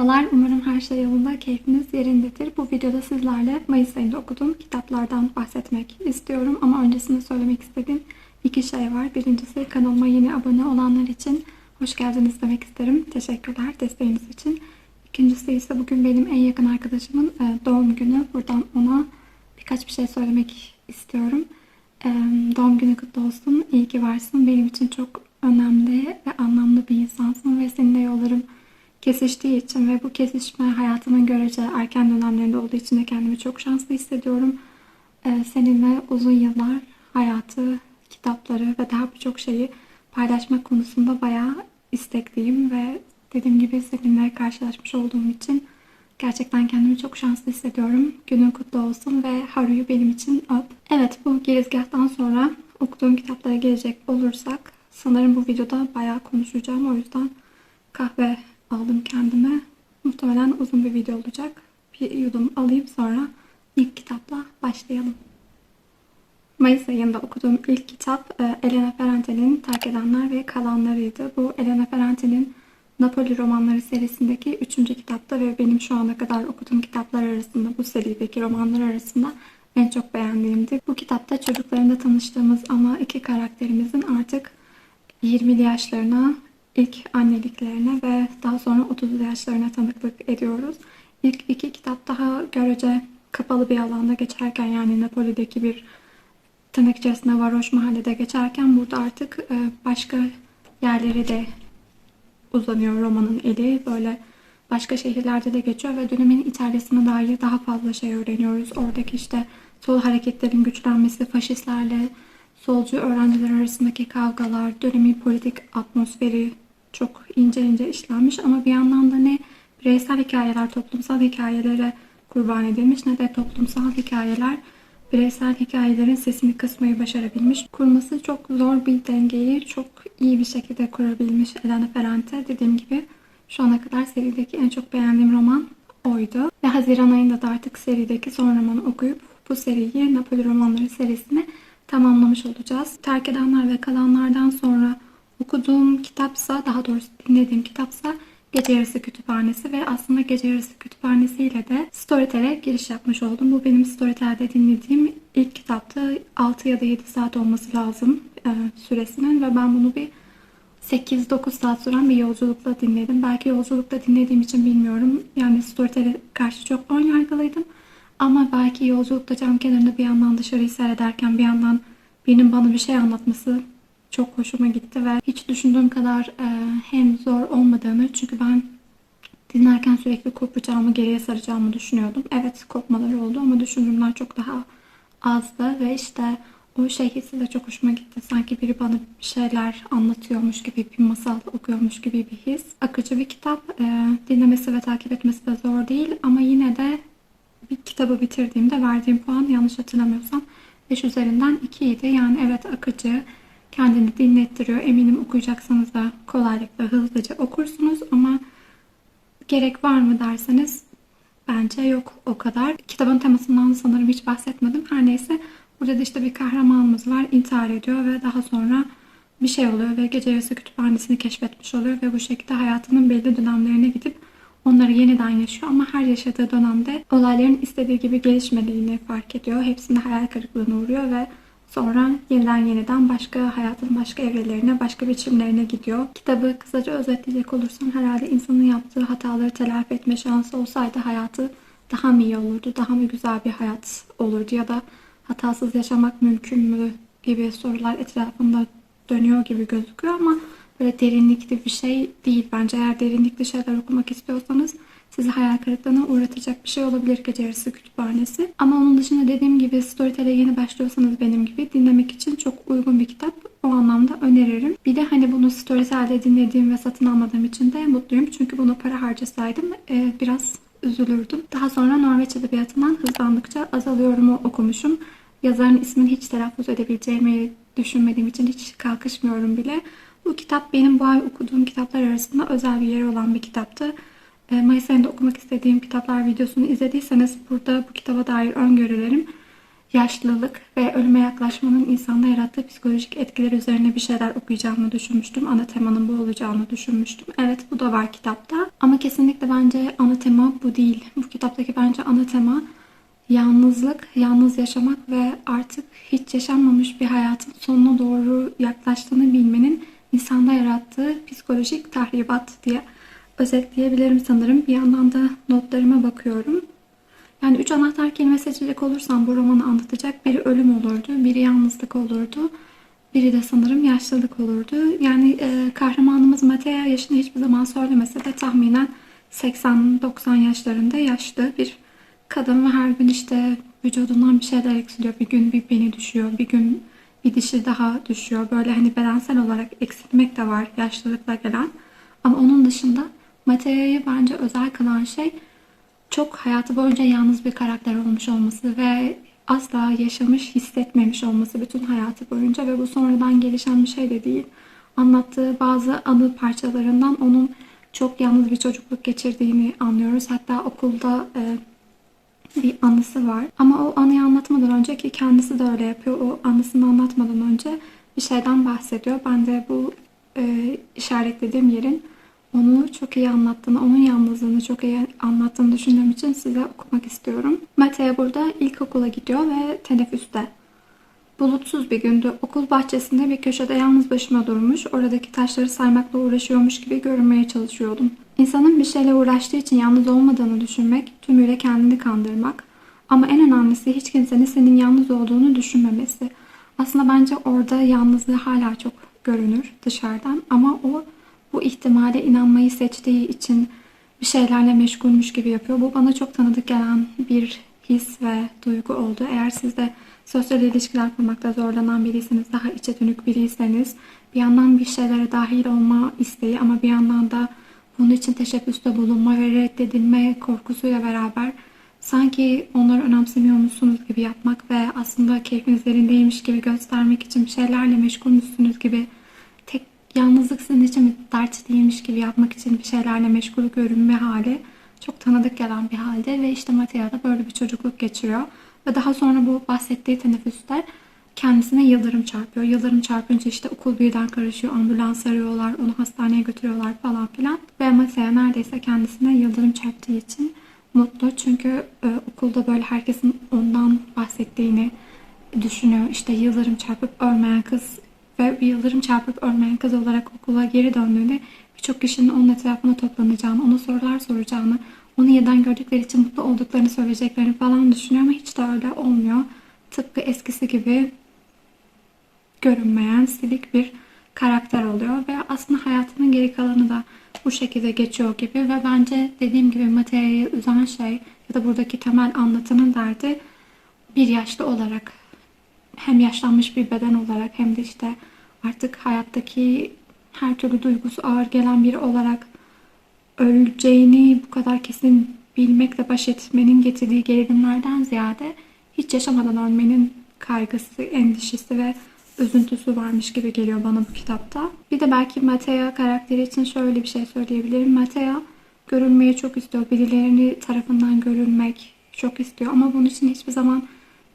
Merhabalar, umarım her şey yolunda, keyfiniz yerindedir. Bu videoda sizlerle Mayıs ayında okuduğum kitaplardan bahsetmek istiyorum. Ama öncesinde söylemek istediğim iki şey var. Birincisi kanalıma yeni abone olanlar için hoş geldiniz demek isterim. Teşekkürler desteğiniz için. İkincisi ise bugün benim en yakın arkadaşımın e, doğum günü. Buradan ona birkaç bir şey söylemek istiyorum. E, Doğum günü kutlu olsun, iyi ki varsın. Benim için çok önemli ve anlamlı bir insansın ve seninle yollarım kesiştiği için ve bu kesişme hayatımın görece erken dönemlerinde olduğu için de kendimi çok şanslı hissediyorum. Ee, seninle uzun yıllar hayatı, kitapları ve daha birçok şeyi paylaşmak konusunda bayağı istekliyim ve dediğim gibi seninle karşılaşmış olduğum için gerçekten kendimi çok şanslı hissediyorum. Günün kutlu olsun ve Haru'yu benim için öp. Evet bu girizgahtan sonra okuduğum kitaplara gelecek olursak sanırım bu videoda bayağı konuşacağım. O yüzden kahve aldım kendime. Muhtemelen uzun bir video olacak. Bir yudum alayım sonra ilk kitapla başlayalım. Mayıs ayında okuduğum ilk kitap e, Elena Ferrante'nin Terk Edenler ve Kalanlarıydı. Bu Elena Ferrante'nin Napoli romanları serisindeki üçüncü kitapta ve benim şu ana kadar okuduğum kitaplar arasında, bu serideki romanlar arasında en çok beğendiğimdi. Bu kitapta çocuklarında tanıştığımız ama iki karakterimizin artık 20'li yaşlarına ilk anneliklerine ve daha sonra 30'lu yaşlarına tanıklık ediyoruz. İlk iki kitap daha görece kapalı bir alanda geçerken yani Napoli'deki bir tırnak içerisinde varoş mahallede geçerken burada artık e, başka yerleri de uzanıyor romanın eli. Böyle başka şehirlerde de geçiyor ve dönemin İtalya'sına dair daha fazla şey öğreniyoruz. Oradaki işte sol hareketlerin güçlenmesi, faşistlerle solcu öğrenciler arasındaki kavgalar, dönemin politik atmosferi çok ince ince işlenmiş ama bir yandan da ne bireysel hikayeler toplumsal hikayelere kurban edilmiş ne de toplumsal hikayeler bireysel hikayelerin sesini kısmayı başarabilmiş. Kurması çok zor bir dengeyi çok iyi bir şekilde kurabilmiş Elena Ferrante. Dediğim gibi şu ana kadar serideki en çok beğendiğim roman oydu. Ve Haziran ayında da artık serideki son romanı okuyup bu seriyi Napoli romanları serisini tamamlamış olacağız. Terk edenler ve kalanlardan sonra okuduğum kitapsa, daha doğrusu dinlediğim kitapsa Gece Yarısı Kütüphanesi ve aslında Gece Yarısı Kütüphanesi ile de Storytel'e giriş yapmış oldum. Bu benim Storytel'de dinlediğim ilk kitaptı. 6 ya da 7 saat olması lazım e, süresinin ve ben bunu bir 8-9 saat süren bir yolculukla dinledim. Belki yolculukta dinlediğim için bilmiyorum. Yani Storytel'e karşı çok ön yargılıydım. Ama belki yolculukta cam kenarında bir yandan dışarıyı seyrederken bir yandan birinin bana bir şey anlatması çok hoşuma gitti ve hiç düşündüğüm kadar e, hem zor olmadığını çünkü ben dinlerken sürekli kopacağımı, geriye saracağımı düşünüyordum. Evet kopmalar oldu ama düşündüğümden çok daha azdı ve işte o şey hissi de çok hoşuma gitti. Sanki biri bana bir şeyler anlatıyormuş gibi, bir masal okuyormuş gibi bir his. Akıcı bir kitap. E, dinlemesi ve takip etmesi de zor değil ama yine de bir kitabı bitirdiğimde verdiğim puan yanlış hatırlamıyorsam 5 üzerinden 2 idi. Yani evet akıcı, kendini dinlettiriyor. Eminim okuyacaksanız da kolaylıkla hızlıca okursunuz ama gerek var mı derseniz bence yok o kadar. Kitabın temasından sanırım hiç bahsetmedim. Her neyse burada da işte bir kahramanımız var. intihar ediyor ve daha sonra bir şey oluyor ve gece yarısı kütüphanesini keşfetmiş oluyor ve bu şekilde hayatının belli dönemlerine gidip onları yeniden yaşıyor ama her yaşadığı dönemde olayların istediği gibi gelişmediğini fark ediyor. Hepsinde hayal kırıklığına uğruyor ve Sonra yeniden yeniden başka hayatın başka evrelerine, başka biçimlerine gidiyor. Kitabı kısaca özetleyecek olursam herhalde insanın yaptığı hataları telafi etme şansı olsaydı hayatı daha mı iyi olurdu, daha mı güzel bir hayat olurdu ya da hatasız yaşamak mümkün mü gibi sorular etrafında dönüyor gibi gözüküyor ama böyle derinlikli bir şey değil. Bence eğer derinlikli şeyler okumak istiyorsanız sizi hayal kırıklığına uğratacak bir şey olabilir gece yarısı kütüphanesi. Ama onun dışında dediğim gibi Storytel'e yeni başlıyorsanız benim gibi dinlemek için çok uygun bir kitap. O anlamda öneririm. Bir de hani bunu Storytel'de dinlediğim ve satın almadığım için de mutluyum. Çünkü bunu para harcasaydım e, biraz üzülürdüm. Daha sonra Norveç Edebiyatı'ndan hızlandıkça azalıyorumu okumuşum. Yazarın ismini hiç telaffuz edebileceğimi düşünmediğim için hiç kalkışmıyorum bile. Bu kitap benim bu ay okuduğum kitaplar arasında özel bir yeri olan bir kitaptı. E, Mayıs ayında okumak istediğim kitaplar videosunu izlediyseniz burada bu kitaba dair öngörülerim yaşlılık ve ölüme yaklaşmanın insanda yarattığı psikolojik etkiler üzerine bir şeyler okuyacağımı düşünmüştüm. Ana temanın bu olacağını düşünmüştüm. Evet bu da var kitapta. Ama kesinlikle bence ana tema bu değil. Bu kitaptaki bence ana tema yalnızlık, yalnız yaşamak ve artık hiç yaşanmamış bir hayatın sonuna doğru yaklaştığını bilmenin insanda yarattığı psikolojik tahribat diye özetleyebilirim sanırım. Bir yandan da notlarıma bakıyorum. Yani üç anahtar kelime seçecek olursam bu romanı anlatacak biri ölüm olurdu, biri yalnızlık olurdu, biri de sanırım yaşlılık olurdu. Yani e, kahramanımız Matea yaşını hiçbir zaman söylemese de tahminen 80-90 yaşlarında yaşlı bir kadın ve her gün işte vücudundan bir şeyler eksiliyor. Bir gün bir beni düşüyor, bir gün bir dişi daha düşüyor. Böyle hani bedensel olarak eksilmek de var yaşlılıkla gelen. Ama onun dışında Matea'yı bence özel kılan şey çok hayatı boyunca yalnız bir karakter olmuş olması ve asla yaşamış, hissetmemiş olması bütün hayatı boyunca ve bu sonradan gelişen bir şey de değil. Anlattığı bazı anı parçalarından onun çok yalnız bir çocukluk geçirdiğini anlıyoruz. Hatta okulda e, bir anısı var. Ama o anıyı anlatmadan önce ki kendisi de öyle yapıyor. O anısını anlatmadan önce bir şeyden bahsediyor. Ben de bu e, işaretlediğim yerin onu çok iyi anlattığını, onun yalnızlığını çok iyi anlattığını düşündüğüm için size okumak istiyorum. Matea burada ilkokula gidiyor ve teneffüste. Bulutsuz bir gündü. Okul bahçesinde bir köşede yalnız başıma durmuş, oradaki taşları saymakla uğraşıyormuş gibi görünmeye çalışıyordum. İnsanın bir şeyle uğraştığı için yalnız olmadığını düşünmek, tümüyle kendini kandırmak. Ama en önemlisi hiç kimsenin senin yalnız olduğunu düşünmemesi. Aslında bence orada yalnızlığı hala çok görünür dışarıdan ama o bu ihtimale inanmayı seçtiği için bir şeylerle meşgulmüş gibi yapıyor. Bu bana çok tanıdık gelen bir his ve duygu oldu. Eğer siz de sosyal ilişkiler kurmakta zorlanan biriyseniz, daha içe dönük biriyseniz, bir yandan bir şeylere dahil olma isteği ama bir yandan da bunun için teşebbüste bulunma ve reddedilme korkusuyla beraber sanki onları önemsemiyormuşsunuz gibi yapmak ve aslında keyfiniz yerindeymiş gibi göstermek için şeylerle meşgulmüşsünüz gibi tek yalnızlık sizin için bir dert değilmiş gibi yapmak için bir şeylerle meşgul görünme hali çok tanıdık gelen bir halde ve işte Matea da böyle bir çocukluk geçiriyor. Ve daha sonra bu bahsettiği teneffüste kendisine yıldırım çarpıyor. Yıldırım çarpınca işte okul birden karışıyor, ambulans arıyorlar, onu hastaneye götürüyorlar falan filan. Ve Matea neredeyse kendisine yıldırım çarptığı için mutlu. Çünkü e, okulda böyle herkesin ondan bahsettiğini düşünüyor. İşte yıldırım çarpıp ölmeyen kız ve yıldırım çarpıp ölmeyen kız olarak okula geri döndüğünde birçok kişinin onun etrafına toplanacağını, ona sorular soracağını, onu yeniden gördükleri için mutlu olduklarını söyleyeceklerini falan düşünüyor ama hiç de öyle olmuyor. Tıpkı eskisi gibi görünmeyen, silik bir karakter oluyor ve aslında hayatının geri kalanı da bu şekilde geçiyor gibi ve bence dediğim gibi materyayı üzen şey ya da buradaki temel anlatının derdi bir yaşlı olarak hem yaşlanmış bir beden olarak hem de işte artık hayattaki her türlü duygusu ağır gelen biri olarak öleceğini bu kadar kesin bilmekle baş etmenin getirdiği gerilimlerden ziyade hiç yaşamadan ölmenin kaygısı, endişesi ve üzüntüsü varmış gibi geliyor bana bu kitapta. Bir de belki Matea karakteri için şöyle bir şey söyleyebilirim. Matea görülmeyi çok istiyor. Birilerini tarafından görülmek çok istiyor. Ama bunun için hiçbir zaman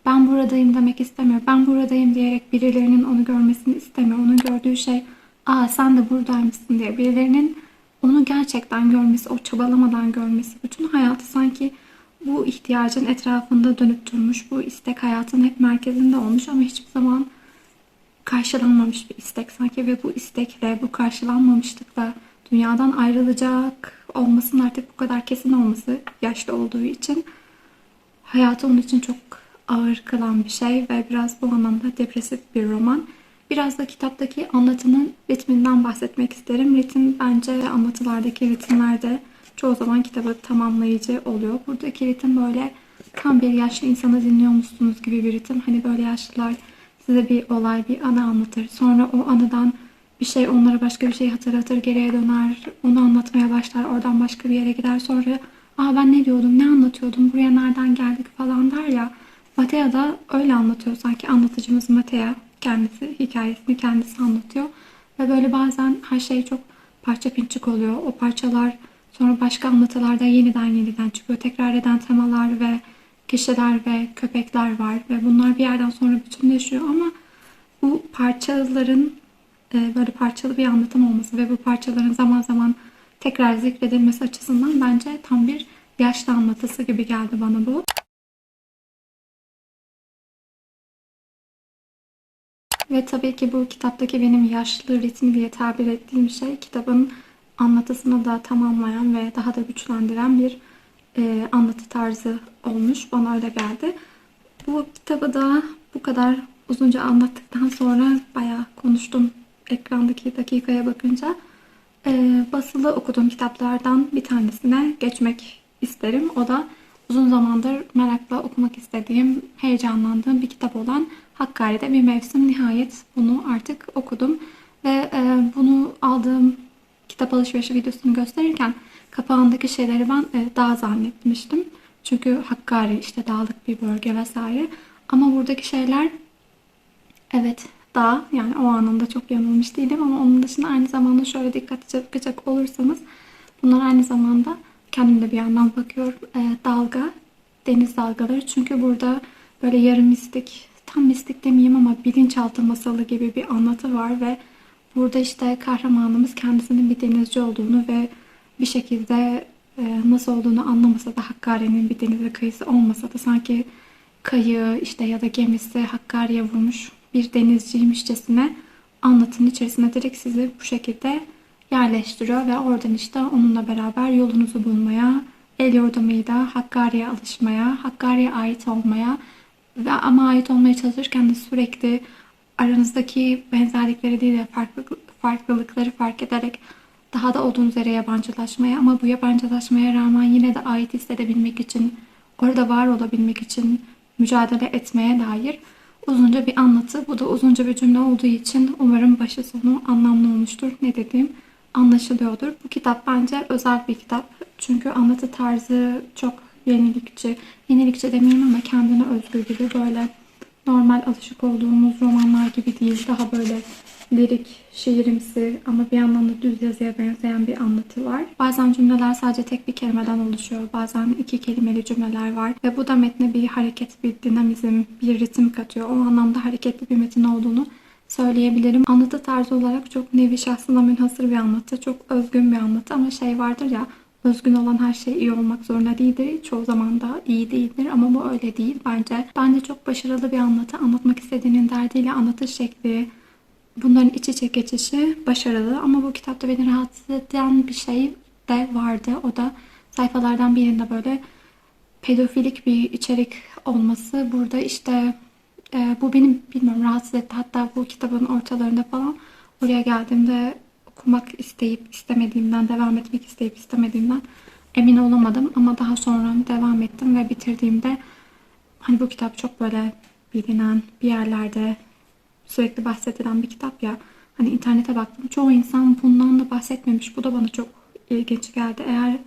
ben buradayım demek istemiyor. Ben buradayım diyerek birilerinin onu görmesini istemiyor. Onun gördüğü şey aa sen de buradaymışsın diye birilerinin onu gerçekten görmesi, o çabalamadan görmesi, bütün hayatı sanki bu ihtiyacın etrafında dönüp durmuş, bu istek hayatın hep merkezinde olmuş ama hiçbir zaman karşılanmamış bir istek sanki ve bu istekle, bu karşılanmamışlıkla dünyadan ayrılacak olmasının artık bu kadar kesin olması yaşlı olduğu için hayatı onun için çok ağır kılan bir şey ve biraz bu anlamda depresif bir roman. Biraz da kitaptaki anlatının ritminden bahsetmek isterim. Ritim bence anlatılardaki ritimlerde çoğu zaman kitabı tamamlayıcı oluyor. Buradaki ritim böyle tam bir yaşlı insanı dinliyormuşsunuz gibi bir ritim. Hani böyle yaşlılar size bir olay, bir anı anlatır. Sonra o anıdan bir şey onlara başka bir şey hatırlatır, geriye döner, onu anlatmaya başlar, oradan başka bir yere gider. Sonra aa ben ne diyordum, ne anlatıyordum, buraya nereden geldik falan der ya. Matea da öyle anlatıyor sanki anlatıcımız Matea kendisi hikayesini kendisi anlatıyor. Ve böyle bazen her şey çok parça pinçik oluyor. O parçalar sonra başka anlatılarda yeniden yeniden çıkıyor. Tekrar eden temalar ve kişiler ve köpekler var ve bunlar bir yerden sonra bütünleşiyor ama bu parçaların e, böyle parçalı bir anlatım olması ve bu parçaların zaman zaman tekrar zikredilmesi açısından bence tam bir yaşlı anlatısı gibi geldi bana bu. Ve tabii ki bu kitaptaki benim yaşlı ritmi diye tabir ettiğim şey kitabın anlatısını da tamamlayan ve daha da güçlendiren bir e, anlatı tarzı olmuş. Bana öyle geldi. Bu kitabı da bu kadar uzunca anlattıktan sonra bayağı konuştum ekrandaki dakikaya bakınca. E, basılı okuduğum kitaplardan bir tanesine geçmek isterim. O da uzun zamandır merakla okumak istediğim, heyecanlandığım bir kitap olan Hakkari'de bir mevsim. Nihayet bunu artık okudum. Ve e, bunu aldığım kitap alışverişi videosunu gösterirken kapağındaki şeyleri ben e, dağ zannetmiştim. Çünkü Hakkari işte dağlık bir bölge vesaire. Ama buradaki şeyler evet dağ yani o anında çok yanılmış değilim ama onun dışında aynı zamanda şöyle dikkatlice bakacak olursanız bunlar aynı zamanda kendim de bir yandan bakıyorum e, dalga deniz dalgaları çünkü burada böyle yarım mistik tam mistik demeyeyim ama bilinçaltı masalı gibi bir anlatı var ve burada işte kahramanımız kendisinin bir denizci olduğunu ve bir şekilde e, nasıl olduğunu anlamasa da Hakkari'nin bir denize kıyısı olmasa da sanki kayığı işte ya da gemisi Hakkari'ye vurmuş bir denizciymişçesine anlatının içerisine direkt sizi bu şekilde yerleştiriyor ve oradan işte onunla beraber yolunuzu bulmaya, el yordamıyla Hakkari'ye alışmaya, Hakkari'ye ait olmaya ve ama ait olmaya çalışırken de sürekli aranızdaki benzerlikleri değil de farklı, farklılıkları fark ederek daha da olduğunuz yere yabancılaşmaya ama bu yabancılaşmaya rağmen yine de ait hissedebilmek için, orada var olabilmek için mücadele etmeye dair uzunca bir anlatı. Bu da uzunca bir cümle olduğu için umarım başı sonu anlamlı olmuştur. Ne dediğim anlaşılıyordur. Bu kitap bence özel bir kitap. Çünkü anlatı tarzı çok yenilikçi. Yenilikçi demeyeyim ama kendine özgü gibi böyle normal alışık olduğumuz romanlar gibi değil. Daha böyle lirik, şiirimsi ama bir yandan da düz yazıya benzeyen bir anlatı var. Bazen cümleler sadece tek bir kelimeden oluşuyor. Bazen iki kelimeli cümleler var. Ve bu da metne bir hareket, bir dinamizm, bir ritim katıyor. O anlamda hareketli bir metin olduğunu söyleyebilirim. Anlatı tarzı olarak çok nevi şahsına münhasır bir anlatı. Çok özgün bir anlatı ama şey vardır ya özgün olan her şey iyi olmak zorunda değildir. Çoğu zaman da iyi değildir ama bu öyle değil bence. Bence çok başarılı bir anlatı. Anlatmak istediğinin derdiyle anlatış şekli, bunların iç içe geçişi başarılı. Ama bu kitapta beni rahatsız eden bir şey de vardı. O da sayfalardan birinde böyle pedofilik bir içerik olması. Burada işte e, bu benim bilmiyorum rahatsız etti. Hatta bu kitabın ortalarında falan oraya geldiğimde okumak isteyip istemediğimden, devam etmek isteyip istemediğimden emin olamadım. Ama daha sonra devam ettim ve bitirdiğimde hani bu kitap çok böyle bilinen bir yerlerde sürekli bahsedilen bir kitap ya. Hani internete baktım. Çoğu insan bundan da bahsetmemiş. Bu da bana çok ilginç geldi. Eğer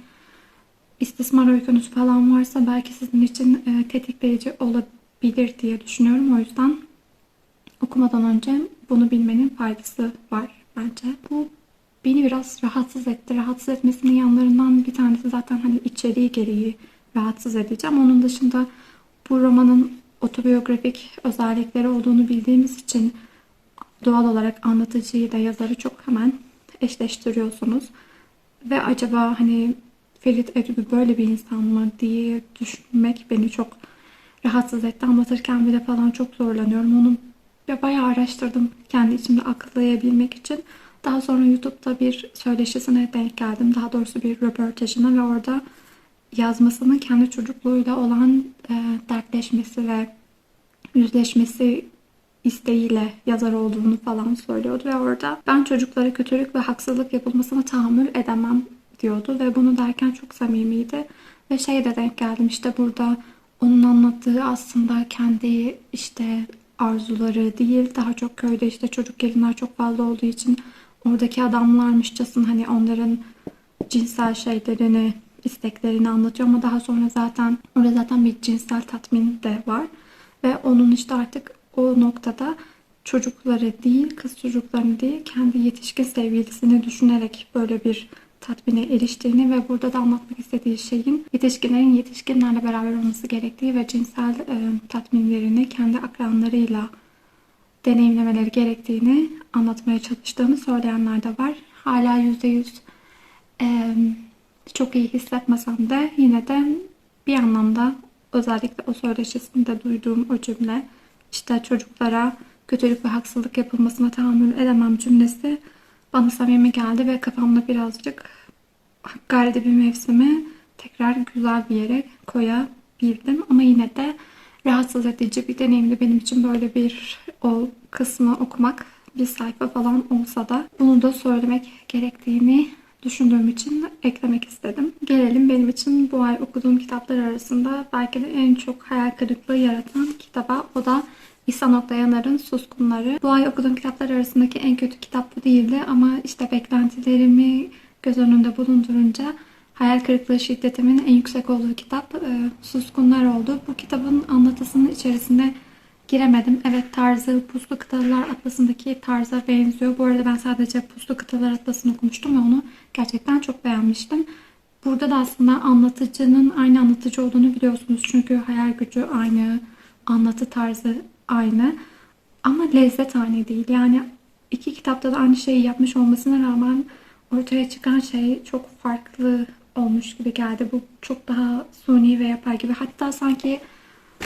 istismar öykünüz falan varsa belki sizin için e, tetikleyici olabilir diye düşünüyorum. O yüzden okumadan önce bunu bilmenin faydası var bence. Bu beni biraz rahatsız etti. Rahatsız etmesinin yanlarından bir tanesi zaten hani içeriği gereği rahatsız edeceğim. Onun dışında bu romanın otobiyografik özellikleri olduğunu bildiğimiz için doğal olarak anlatıcıyı da yazarı çok hemen eşleştiriyorsunuz. Ve acaba hani Ferit Edübü böyle bir insan mı diye düşünmek beni çok rahatsız etti. Anlatırken bile falan çok zorlanıyorum. Onu bayağı araştırdım kendi içimde aklayabilmek için. Daha sonra YouTube'da bir söyleşisine denk geldim. Daha doğrusu bir röportajına ve orada yazmasının kendi çocukluğuyla olan e, dertleşmesi ve yüzleşmesi isteğiyle yazar olduğunu falan söylüyordu ve orada ben çocuklara kötülük ve haksızlık yapılmasına tahammül edemem diyordu ve bunu derken çok samimiydi. Ve şeye de denk geldim işte burada onun anlattığı aslında kendi işte arzuları değil daha çok köyde işte çocuk gelinler çok fazla olduğu için oradaki adamlarmışçasın hani onların cinsel şeylerini isteklerini anlatıyor ama daha sonra zaten orada zaten bir cinsel tatmin de var. Ve onun işte artık o noktada çocukları değil, kız çocuklarını değil, kendi yetişkin sevgilisini düşünerek böyle bir tatmine eriştiğini ve burada da anlatmak istediği şeyin yetişkinlerin yetişkinlerle beraber olması gerektiği ve cinsel e, tatminlerini kendi akranlarıyla deneyimlemeleri gerektiğini anlatmaya çalıştığını söyleyenler de var. Hala %100 e, çok iyi hissetmesem de yine de bir anlamda özellikle o söyleşisinde duyduğum o cümle işte çocuklara kötülük ve haksızlık yapılmasına tahammül edemem cümlesi bana samimi geldi ve kafamda birazcık Hakkari'de bir mevsimi tekrar güzel bir yere koyabildim. Ama yine de rahatsız edici bir deneyimdi benim için böyle bir o kısmı okumak bir sayfa falan olsa da bunu da söylemek gerektiğini düşündüğüm için eklemek istedim. Gelelim benim için bu ay okuduğum kitaplar arasında belki de en çok hayal kırıklığı yaratan kitaba. O da İhsan Oktayanar'ın Suskunları. Bu ay okuduğum kitaplar arasındaki en kötü kitap bu değildi ama işte beklentilerimi göz önünde bulundurunca hayal kırıklığı şiddetimin en yüksek olduğu kitap e, Suskunlar oldu. Bu kitabın anlatısının içerisinde giremedim. Evet tarzı Puslu Kıtalar Atlası'ndaki tarza benziyor. Bu arada ben sadece Puslu Kıtalar Atlası'nı okumuştum ve onu gerçekten çok beğenmiştim. Burada da aslında anlatıcının aynı anlatıcı olduğunu biliyorsunuz. Çünkü hayal gücü aynı, anlatı tarzı aynı. Ama lezzet aynı değil. Yani iki kitapta da aynı şeyi yapmış olmasına rağmen ortaya çıkan şey çok farklı olmuş gibi geldi. Bu çok daha suni ve yapay gibi. Hatta sanki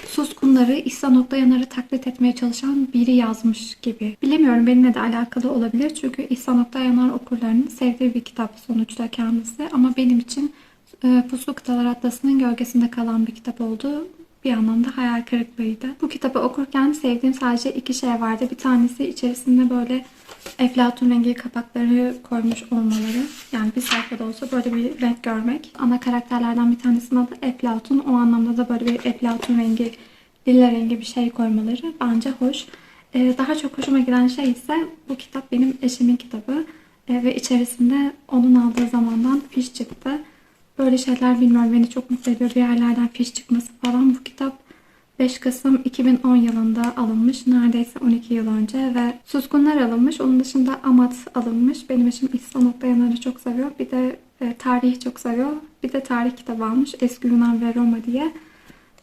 Suskunları İhsan Oktayanar'ı taklit etmeye çalışan biri yazmış gibi. Bilemiyorum benimle de alakalı olabilir. Çünkü İhsan Oktayanar okurlarının sevdiği bir kitap sonuçta kendisi. Ama benim için e, Puslu Kıtalar Atlası'nın gölgesinde kalan bir kitap oldu. Bir anlamda hayal kırıklığıydı. Bu kitabı okurken sevdiğim sadece iki şey vardı. Bir tanesi içerisinde böyle eflatun rengi kapakları koymuş olmaları. Yani bir sayfada olsa böyle bir renk görmek. Ana karakterlerden bir tanesinin adı eflatun. O anlamda da böyle bir eflatun rengi, lila rengi bir şey koymaları bence hoş. Ee, daha çok hoşuma giden şey ise bu kitap benim eşimin kitabı. Ee, ve içerisinde onun aldığı zamandan fiş çıktı. Böyle şeyler bilmiyorum beni çok mutlu ediyor. Bir yerlerden fiş çıkması falan. Bu kitap 5 Kasım 2010 yılında alınmış. Neredeyse 12 yıl önce ve Suskunlar alınmış. Onun dışında Amat alınmış. Benim eşim İhsan Oktayanar'ı çok seviyor. Bir de e, tarihi çok seviyor. Bir de tarih kitabı almış. Eski Yunan ve Roma diye.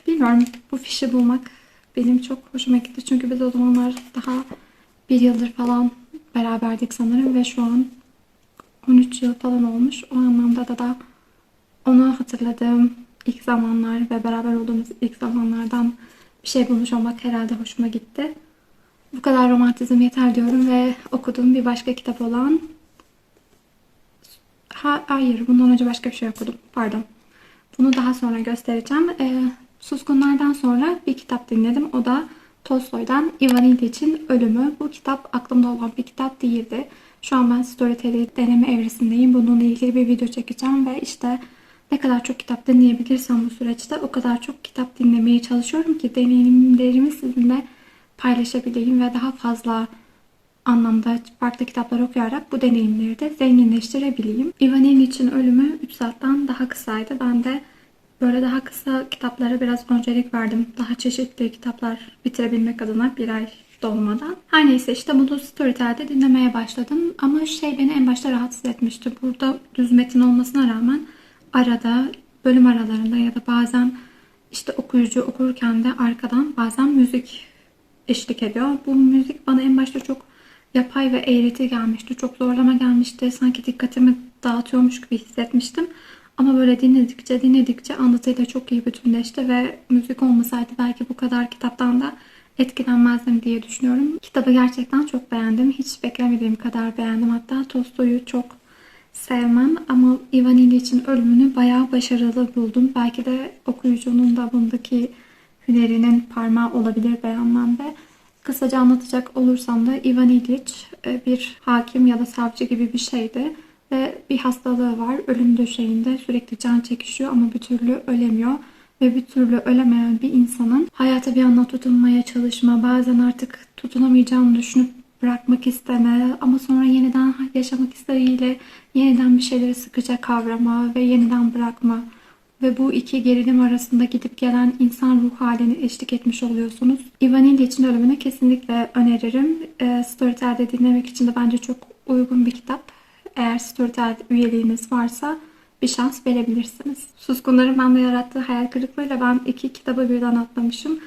Bilmiyorum bu fişi bulmak benim çok hoşuma gitti. Çünkü biz o zamanlar daha bir yıldır falan beraberdik sanırım ve şu an 13 yıl falan olmuş. O anlamda da da onu hatırladığım ilk zamanlar ve beraber olduğumuz ilk zamanlardan bir şey bulmuş olmak herhalde hoşuma gitti. Bu kadar romantizm yeter diyorum ve okuduğum bir başka kitap olan ha, hayır bundan önce başka bir şey okudum pardon. Bunu daha sonra göstereceğim. Ee, Suskunlardan sonra bir kitap dinledim. O da Tolstoy'dan Ivan İliç'in Ölümü. Bu kitap aklımda olan bir kitap değildi. Şu an ben Storytel'i deneme evresindeyim. Bununla ilgili bir video çekeceğim ve işte ne kadar çok kitap dinleyebilirsem bu süreçte o kadar çok kitap dinlemeye çalışıyorum ki deneyimlerimi sizinle paylaşabileyim ve daha fazla anlamda farklı kitaplar okuyarak bu deneyimleri de zenginleştirebileyim. Ivan İliç'in ölümü 3 saatten daha kısaydı. Ben de böyle daha kısa kitaplara biraz öncelik verdim. Daha çeşitli kitaplar bitirebilmek adına bir ay dolmadan. Her neyse işte bunu Storytel'de dinlemeye başladım. Ama şey beni en başta rahatsız etmişti. Burada düz metin olmasına rağmen arada bölüm aralarında ya da bazen işte okuyucu okurken de arkadan bazen müzik eşlik ediyor. Bu müzik bana en başta çok yapay ve eğreti gelmişti. Çok zorlama gelmişti. Sanki dikkatimi dağıtıyormuş gibi hissetmiştim. Ama böyle dinledikçe dinledikçe anlatıyla çok iyi bütünleşti ve müzik olmasaydı belki bu kadar kitaptan da etkilenmezdim diye düşünüyorum. Kitabı gerçekten çok beğendim. Hiç beklemediğim kadar beğendim. Hatta Tolstoy'u çok sevmem ama Ivan İliç'in ölümünü bayağı başarılı buldum. Belki de okuyucunun da bundaki hünerinin parmağı olabilir beğenmemde. Kısaca anlatacak olursam da Ivan İliç e, bir hakim ya da savcı gibi bir şeydi. Ve bir hastalığı var. Ölüm döşeğinde sürekli can çekişiyor ama bir türlü ölemiyor. Ve bir türlü ölemeyen bir insanın hayata bir anda tutunmaya çalışma, bazen artık tutunamayacağını düşünüp bırakmak isteme ama sonra yeniden yaşamak isteğiyle yeniden bir şeyleri sıkıca kavrama ve yeniden bırakma ve bu iki gerilim arasında gidip gelen insan ruh halini eşlik etmiş oluyorsunuz. Ivan İliç'in ölümünü kesinlikle öneririm. E, Storytel'de dinlemek için de bence çok uygun bir kitap. Eğer Storytel üyeliğiniz varsa bir şans verebilirsiniz. Suskunların bende yarattığı hayal kırıklığıyla ben iki kitabı birden atlamışım.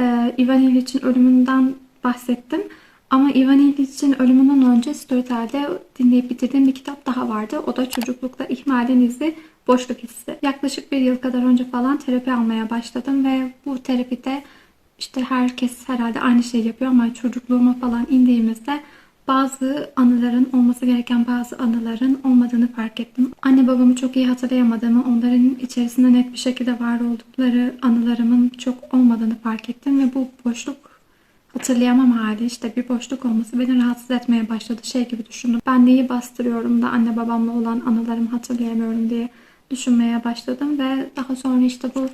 Ee, Ivan İliç'in ölümünden bahsettim. Ama Ivan İliç'in ölümünden önce Storytel'de dinleyip bitirdiğim bir kitap daha vardı. O da Çocuklukta İhmalin İzi Boşluk Hissi. Yaklaşık bir yıl kadar önce falan terapi almaya başladım ve bu terapide işte herkes herhalde aynı şeyi yapıyor ama çocukluğuma falan indiğimizde bazı anıların olması gereken bazı anıların olmadığını fark ettim. Anne babamı çok iyi hatırlayamadığımı, onların içerisinde net bir şekilde var oldukları anılarımın çok olmadığını fark ettim ve bu boşluk hatırlayamam hali işte bir boşluk olması beni rahatsız etmeye başladı. Şey gibi düşündüm. Ben neyi bastırıyorum da anne babamla olan anılarımı hatırlayamıyorum diye düşünmeye başladım ve daha sonra işte bu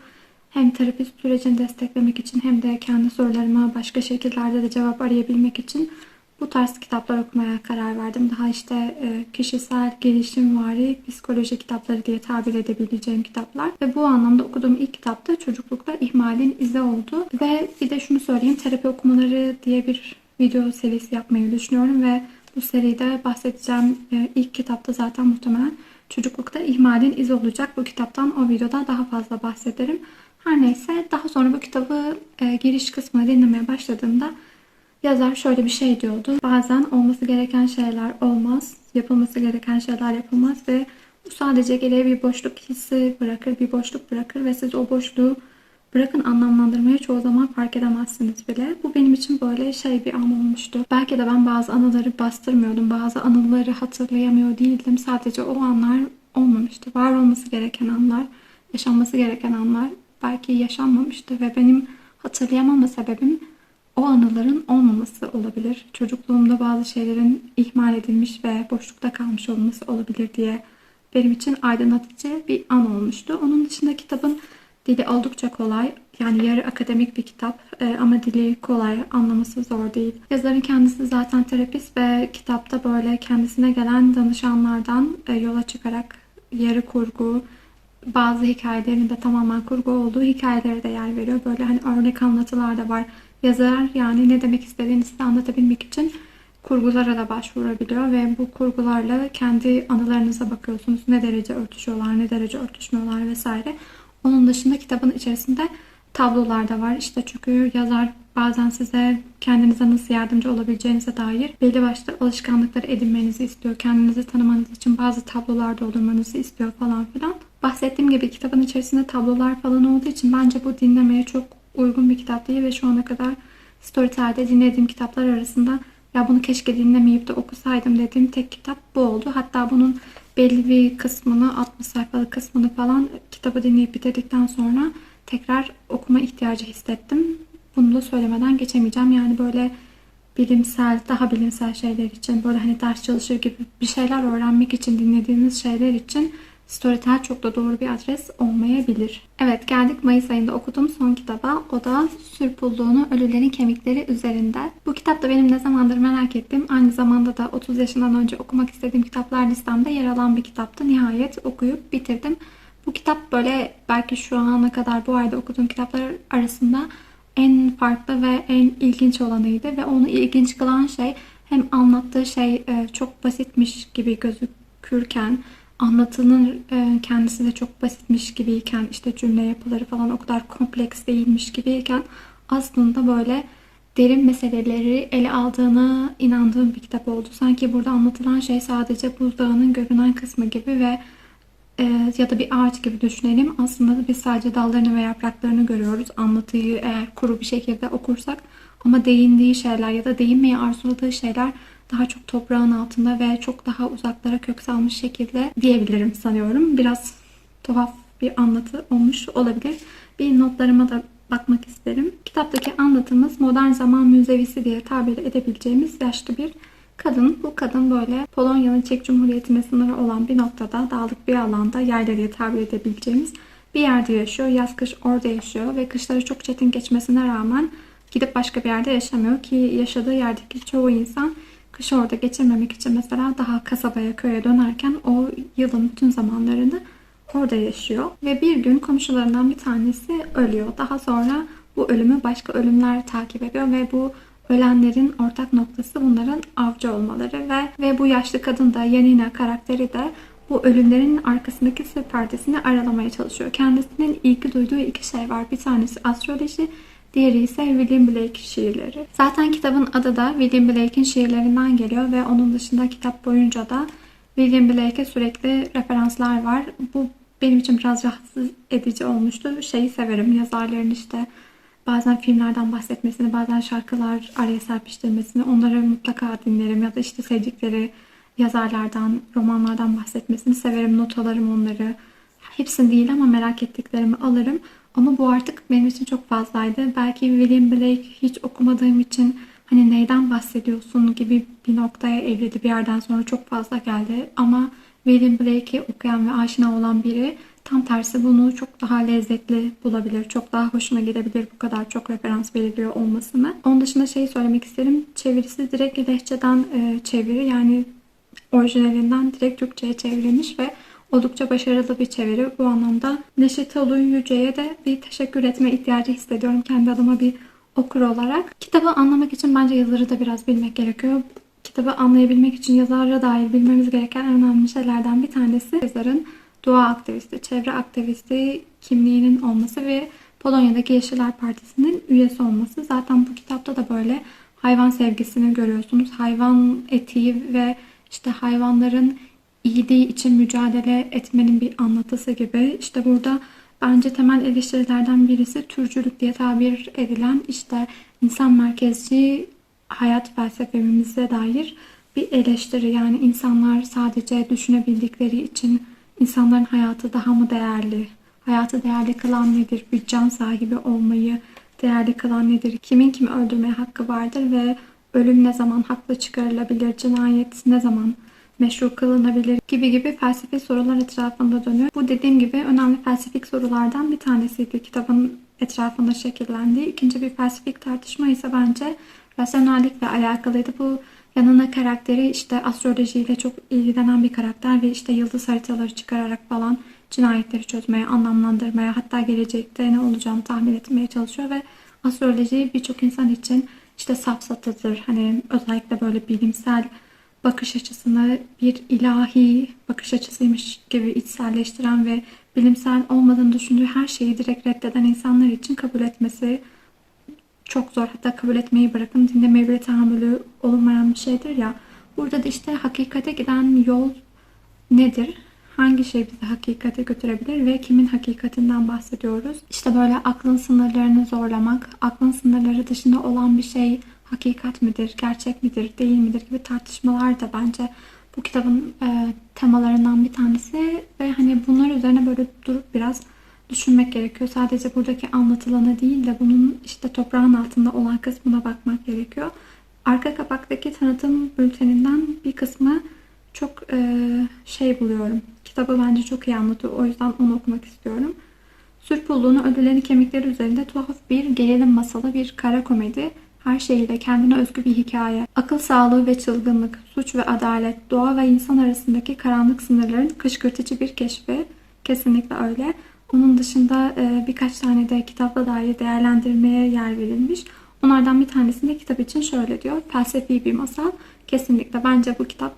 hem terapi sürecini desteklemek için hem de kendi sorularıma başka şekillerde de cevap arayabilmek için bu tarz kitaplar okumaya karar verdim. Daha işte e, kişisel gelişim vari psikoloji kitapları diye tabir edebileceğim kitaplar. Ve bu anlamda okuduğum ilk kitap da çocuklukta ihmalin izi oldu. Ve bir de şunu söyleyeyim terapi okumaları diye bir video serisi yapmayı düşünüyorum ve bu seride bahsedeceğim e, ilk kitapta zaten muhtemelen çocuklukta ihmalin izi olacak. Bu kitaptan o videoda daha fazla bahsederim. Her neyse daha sonra bu kitabı e, giriş kısmını dinlemeye başladığımda yazar şöyle bir şey diyordu. Bazen olması gereken şeyler olmaz, yapılması gereken şeyler yapılmaz ve bu sadece geriye bir boşluk hissi bırakır, bir boşluk bırakır ve siz o boşluğu bırakın anlamlandırmayı çoğu zaman fark edemezsiniz bile. Bu benim için böyle şey bir an olmuştu. Belki de ben bazı anıları bastırmıyordum, bazı anıları hatırlayamıyor değildim. Sadece o anlar olmamıştı. Var olması gereken anlar, yaşanması gereken anlar belki yaşanmamıştı ve benim hatırlayamama sebebim o anıların olmaması olabilir. Çocukluğumda bazı şeylerin ihmal edilmiş ve boşlukta kalmış olması olabilir diye benim için aydınlatıcı bir an olmuştu. Onun dışında kitabın dili oldukça kolay. Yani yarı akademik bir kitap e, ama dili kolay, anlaması zor değil. Yazarın kendisi zaten terapist ve kitapta böyle kendisine gelen danışanlardan e, yola çıkarak yarı kurgu, bazı hikayelerin de tamamen kurgu olduğu hikayelere de yer veriyor. Böyle hani örnek anlatılar da var. Yazar yani ne demek istediğini size anlatabilmek için kurgulara da başvurabiliyor ve bu kurgularla kendi anılarınıza bakıyorsunuz. Ne derece örtüşüyorlar, ne derece örtüşmüyorlar vesaire. Onun dışında kitabın içerisinde tablolar da var. İşte çünkü yazar bazen size kendinize nasıl yardımcı olabileceğinize dair belli başlı alışkanlıkları edinmenizi istiyor. Kendinizi tanımanız için bazı tablolar doldurmanızı istiyor falan filan. Bahsettiğim gibi kitabın içerisinde tablolar falan olduğu için bence bu dinlemeye çok uygun bir kitap değil ve şu ana kadar Storytel'de dinlediğim kitaplar arasında ya bunu keşke dinlemeyip de okusaydım dediğim tek kitap bu oldu. Hatta bunun belli bir kısmını 60 sayfalık kısmını falan kitabı dinleyip bitirdikten sonra tekrar okuma ihtiyacı hissettim. Bunu da söylemeden geçemeyeceğim. Yani böyle bilimsel, daha bilimsel şeyler için, böyle hani ders çalışır gibi bir şeyler öğrenmek için dinlediğiniz şeyler için Storytel çok da doğru bir adres olmayabilir. Evet geldik Mayıs ayında okuduğum son kitaba. O da Sürpulluğunu Ölülerin Kemikleri üzerinde. Bu kitap da benim ne zamandır merak ettiğim, aynı zamanda da 30 yaşından önce okumak istediğim kitaplar listemde yer alan bir kitaptı. Nihayet okuyup bitirdim. Bu kitap böyle belki şu ana kadar bu ayda okuduğum kitaplar arasında en farklı ve en ilginç olanıydı ve onu ilginç kılan şey hem anlattığı şey e, çok basitmiş gibi gözükürken anlatının e, kendisi de çok basitmiş gibiyken işte cümle yapıları falan o kadar kompleks değilmiş gibiyken aslında böyle derin meseleleri ele aldığına inandığım bir kitap oldu. Sanki burada anlatılan şey sadece buzdağının görünen kısmı gibi ve e, ya da bir ağaç gibi düşünelim. Aslında biz sadece dallarını ve yapraklarını görüyoruz. Anlatıyı eğer kuru bir şekilde okursak ama değindiği şeyler ya da değinmeyi arzuladığı şeyler daha çok toprağın altında ve çok daha uzaklara kök salmış şekilde diyebilirim sanıyorum. Biraz tuhaf bir anlatı olmuş olabilir. Bir notlarıma da bakmak isterim. Kitaptaki anlatımız modern zaman müzevisi diye tabir edebileceğimiz yaşlı bir kadın. Bu kadın böyle Polonya'nın Çek Cumhuriyeti'ne sınırı olan bir noktada dağlık bir alanda yayla diye tabir edebileceğimiz bir yerde yaşıyor. Yaz kış orada yaşıyor ve kışları çok çetin geçmesine rağmen gidip başka bir yerde yaşamıyor ki yaşadığı yerdeki çoğu insan kış orada geçirmemek için mesela daha kasabaya, köye dönerken o yılın bütün zamanlarını orada yaşıyor. Ve bir gün komşularından bir tanesi ölüyor. Daha sonra bu ölümü başka ölümler takip ediyor ve bu ölenlerin ortak noktası bunların avcı olmaları ve ve bu yaşlı kadın da Yanina karakteri de bu ölümlerin arkasındaki sır perdesini aralamaya çalışıyor. Kendisinin ilgi duyduğu iki şey var. Bir tanesi astroloji, diğeri ise William Blake şiirleri. Zaten kitabın adı da William Blake'in şiirlerinden geliyor ve onun dışında kitap boyunca da William Blake'e sürekli referanslar var. Bu benim için biraz rahatsız edici olmuştu. Şeyi severim yazarların işte bazen filmlerden bahsetmesini, bazen şarkılar araya serpiştirmesini, onları mutlaka dinlerim ya da işte sevdikleri yazarlardan, romanlardan bahsetmesini severim, not alırım onları. Hepsini değil ama merak ettiklerimi alırım. Ama bu artık benim için çok fazlaydı. Belki William Blake hiç okumadığım için hani neyden bahsediyorsun gibi bir noktaya evrildi bir yerden sonra çok fazla geldi. Ama William Blake'i okuyan ve aşina olan biri tam tersi bunu çok daha lezzetli bulabilir. Çok daha hoşuna gidebilir bu kadar çok referans veriliyor olmasını. Onun dışında şey söylemek isterim. Çevirisi direkt lehçeden çeviri. Yani orijinalinden direkt Türkçe'ye çevrilmiş ve oldukça başarılı bir çeviri. Bu anlamda Neşet Ulu Yüce'ye de bir teşekkür etme ihtiyacı hissediyorum kendi adıma bir okur olarak. Kitabı anlamak için bence yazarı da biraz bilmek gerekiyor. Kitabı anlayabilmek için yazara dair bilmemiz gereken en önemli şeylerden bir tanesi yazarın doğa aktivisti, çevre aktivisti kimliğinin olması ve Polonya'daki Yeşiller Partisi'nin üyesi olması. Zaten bu kitapta da böyle hayvan sevgisini görüyorsunuz. Hayvan etiği ve işte hayvanların iyiliği için mücadele etmenin bir anlatısı gibi. İşte burada bence temel eleştirilerden birisi türcülük diye tabir edilen işte insan merkezci hayat felsefemize dair bir eleştiri. Yani insanlar sadece düşünebildikleri için insanların hayatı daha mı değerli? Hayatı değerli kılan nedir? Bir can sahibi olmayı değerli kılan nedir? Kimin kimi öldürmeye hakkı vardır ve ölüm ne zaman haklı çıkarılabilir? Cinayet ne zaman meşru kılınabilir gibi gibi felsefi sorular etrafında dönüyor. Bu dediğim gibi önemli felsefik sorulardan bir tanesiydi kitabın etrafında şekillendiği. İkinci bir felsefik tartışma ise bence rasyonellikle alakalıydı. Bu yanına karakteri işte astrolojiyle çok ilgilenen bir karakter ve işte yıldız haritaları çıkararak falan cinayetleri çözmeye, anlamlandırmaya hatta gelecekte ne olacağını tahmin etmeye çalışıyor ve astroloji birçok insan için işte safsatıdır. Hani özellikle böyle bilimsel bakış açısını bir ilahi bakış açısıymış gibi içselleştiren ve bilimsel olmadığını düşündüğü her şeyi direkt reddeden insanlar için kabul etmesi çok zor. Hatta kabul etmeyi bırakın dinlemeye bile tahammülü olmayan bir şeydir ya. Burada da işte hakikate giden yol nedir? Hangi şey bizi hakikate götürebilir ve kimin hakikatinden bahsediyoruz? İşte böyle aklın sınırlarını zorlamak, aklın sınırları dışında olan bir şey hakikat midir, gerçek midir, değil midir gibi tartışmalar da bence bu kitabın e, temalarından bir tanesi ve hani bunlar üzerine böyle durup biraz düşünmek gerekiyor. Sadece buradaki anlatılanı değil de bunun işte toprağın altında olan kısmına bakmak gerekiyor. Arka kapaktaki tanıtım bülteninden bir kısmı çok e, şey buluyorum. Kitabı bence çok iyi anlatıyor. O yüzden onu okumak istiyorum. Sürpulluğunu ödüllerin kemikleri üzerinde tuhaf bir gerilim masalı bir kara komedi. Her şeyiyle kendine özgü bir hikaye. Akıl sağlığı ve çılgınlık, suç ve adalet, doğa ve insan arasındaki karanlık sınırların kışkırtıcı bir keşfi. Kesinlikle öyle. Onun dışında e, birkaç tane de kitapla dair değerlendirmeye yer verilmiş. Onlardan bir tanesinde kitap için şöyle diyor. Felsefi bir masal. Kesinlikle bence bu kitap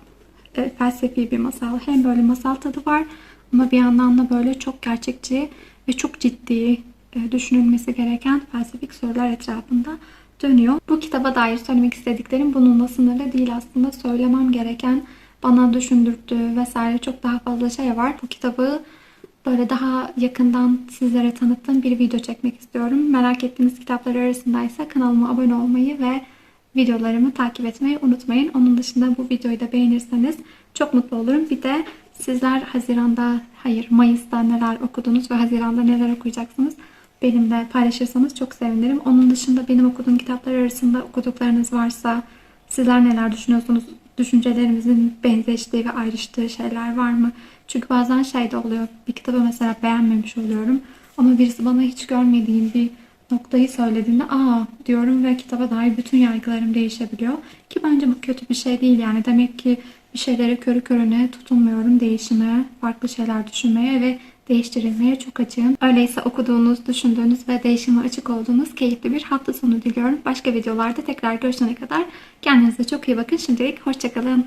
e, felsefi bir masal. Hem böyle masal tadı var ama bir yandan da böyle çok gerçekçi ve çok ciddi e, düşünülmesi gereken felsefik sorular etrafında dönüyor. Bu kitaba dair söylemek istediklerim bununla sınırlı değil aslında. Söylemem gereken bana düşündürttüğü vesaire çok daha fazla şey var. Bu kitabı böyle daha yakından sizlere tanıttığım bir video çekmek istiyorum. Merak ettiğiniz kitaplar arasındaysa kanalıma abone olmayı ve videolarımı takip etmeyi unutmayın. Onun dışında bu videoyu da beğenirseniz çok mutlu olurum. Bir de sizler Haziran'da, hayır Mayıs'ta neler okudunuz ve Haziran'da neler okuyacaksınız benimle paylaşırsanız çok sevinirim. Onun dışında benim okuduğum kitaplar arasında okuduklarınız varsa sizler neler düşünüyorsunuz? Düşüncelerimizin benzeştiği ve ayrıştığı şeyler var mı? Çünkü bazen şey de oluyor. Bir kitabı mesela beğenmemiş oluyorum. Ama birisi bana hiç görmediğim bir noktayı söylediğinde aa diyorum ve kitaba dair bütün yargılarım değişebiliyor. Ki bence bu kötü bir şey değil yani. Demek ki bir şeylere körü körüne tutunmuyorum değişime, farklı şeyler düşünmeye ve değiştirilmeye çok açığım. Öyleyse okuduğunuz, düşündüğünüz ve değişime açık olduğunuz keyifli bir hafta sonu diliyorum. Başka videolarda tekrar görüşene kadar kendinize çok iyi bakın. Şimdilik hoşçakalın.